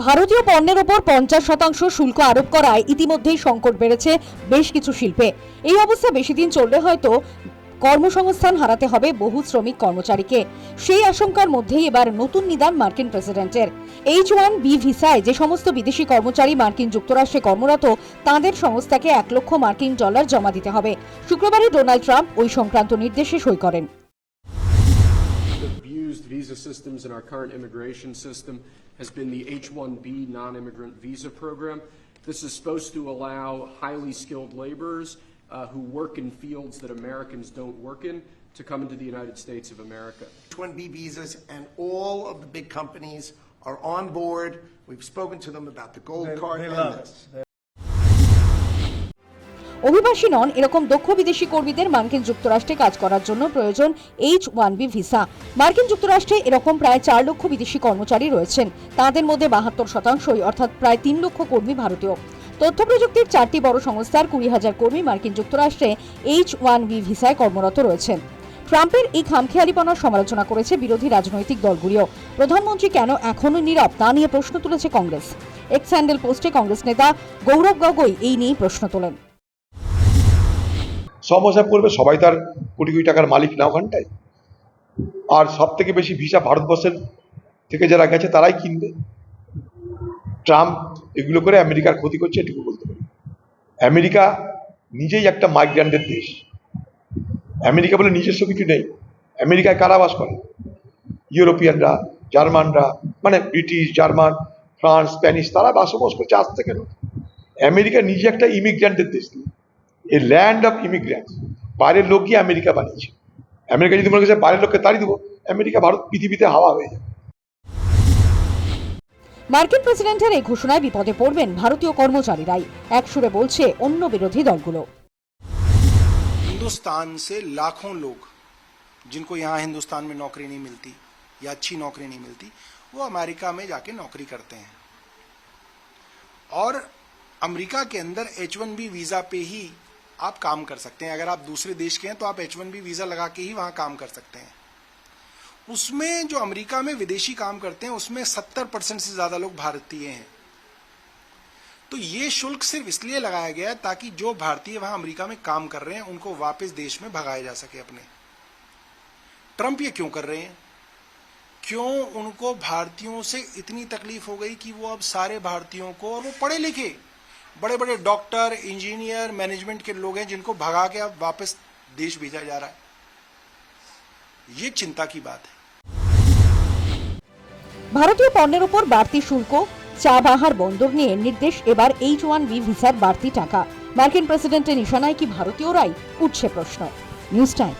ভারতীয় পণ্যের ওপর পঞ্চাশ শতাংশ শুল্ক আরোপ করায় ইতিমধ্যেই সংকট বেড়েছে বেশ কিছু শিল্পে। এই অবস্থা বেশি দিন চললে হয়তো কর্মসংস্থান হারাতে হবে বহু শ্রমিক কর্মচারীকে। সেই আশঙ্কার মধ্যেই এবার নতুন নিদান মার্কিন প্রেসিডেন্টের। এইচ ওয়ান বি ভিসায় যে সমস্ত বিদেশি কর্মচারী মার্কিন যুক্তরাষ্ট্রে কর্মরত, তাঁদের সংস্থাকে এক লক্ষ মার্কিন ডলার জমা দিতে হবে। শুক্রবারই ডোনাল্ড ট্রাম্প ওই সংক্রান্ত নির্দেশে সই করেন। Abused visa systems in our current immigration system has been the H-1B non-immigrant visa program. This is supposed to allow highly skilled laborers uh, who work in fields that Americans don't work in to come into the United States of America. H-1B visas, and all of the big companies are on board. We've spoken to them about the gold card they love this. অভিবাসী নন, এরকম দক্ষ বিদেশি কর্মীদের মার্কিন যুক্তরাষ্ট্রে কাজ করার জন্য প্রয়োজন এইচ ওয়ান বি ভিসা। মার্কিন যুক্তরাষ্ট্রে এরকম প্রায় চার লক্ষ বিদেশি কর্মচারী রয়েছেন। তাদের মধ্যে বাহাত্তর শতাংশই, অর্থাৎ প্রায় তিন লক্ষ কর্মী ভারতীয়। তথ্য প্রযুক্তির চারটি বড় সংস্থার কুড়ি হাজার কর্মী মার্কিন যুক্তরাষ্ট্রে এইচ ওয়ান বি ভিসায় কর্মরত রয়েছেন। ট্রাম্পের এই খামখেয়ালিপনার সমালোচনা করেছে বিরোধী রাজনৈতিক দলগুলিও। প্রধানমন্ত্রী কেন এখনও নীরব, তা নিয়ে প্রশ্ন তুলেছে কংগ্রেস। এক্স হ্যান্ডেল পোস্টে কংগ্রেস নেতা গৌরব গগৈ এই নিয়ে প্রশ্ন তোলেন। সমস্যা পড়বে সবাই তার কোটি কোটি টাকার মালিক না ওখানটায়। আর সব থেকে বেশি ভিসা ভারতবর্ষের থেকে যারা গেছে, তারাই কিনবে। ট্রাম্প এগুলো করে আমেরিকার ক্ষতি করছে, এটুকু বলতে পারি। আমেরিকা নিজেই একটা মাইগ্রান্টের দেশ। আমেরিকা বলে নিজস্ব কিছু নেই। আমেরিকায় কারা বাস করে। ইউরোপিয়ানরা, জার্মানরা মানে ব্রিটিশ, জার্মান, ফ্রান্স, স্প্যানিশ, তারা বাসবাস করছে আজ থেকে। নয় আমেরিকা নিজে একটা ইমিগ্রান্টের দেশ। এ ল্যান্ড অফ ইমিগ্রেন্ট বাইরের লোক গিয়ে আমেরিকা বানিয়েছে আমেরিকা যদি মনে করছে বাইরের লোককে তাড়িয়ে দেবো আমেরিকা ভারত পৃথিবীতে হাওয়া হয়ে যাবে মার্কিন প্রেসিডেন্টের এই ঘোষণায় বিপদে পড়বেন ভারতীয় কর্মচারীরাই একসুরে বলছে অন্য বিরোধী দলগুলো हिंदुस्तान से लाखों लोग जिनको यहाँ हिंदुस्तान में नौकरी नहीं मिलती या अच्छी नौकरी नहीं मिलती वो अमेरिका में जाके नौकरी करते हैं और अमेरिका के अंदर एच वन बी वीज़ा पे ही आप काम कर सकते हैं। अगर आप दूसरे देश के हैं तो आप एच वन बी वीज़ा लगा के ही वहाँ काम कर सकते हैं। उसमें जो अमेरिका में विदेशी काम करते हैं, उसमें सत्तर परसेंट से ज़्यादा लोग भारतीय हैं। तो ये शुल्क सिर्फ़ इसलिए लगाया गया है ताकि जो भारतीय वहाँ अमेरिका में काम कर रहे हैं, उनको वापस देश में भगाया जा सके अपने। ट्रंप ये क्यों कर रहे हैं? क्यों उनको भारतीयों से इतनी तकलीफ़ हो गई कि वो अब सारे भारतीयों को और वो पढ़े लिखे बड़े बड़े डॉक्टर इंजीनियर मैनेजमेंट के लोग हैं जिनको भगा के अब वापस देश भेजा जा रहा है ये चिंता की बात है ভারতীয় পণ্যের উপর বাড়তি শুল্ক চা বাহার বন্দর নিয়ে নির্দেশ এবার এইচ ওয়ান বি ভিসার বাড়তি টাকা মার্কিন প্রেসিডেন্টের নিশানায় কি ভারতীয়রাই উঠছে প্রশ্ন নিউজ টাইম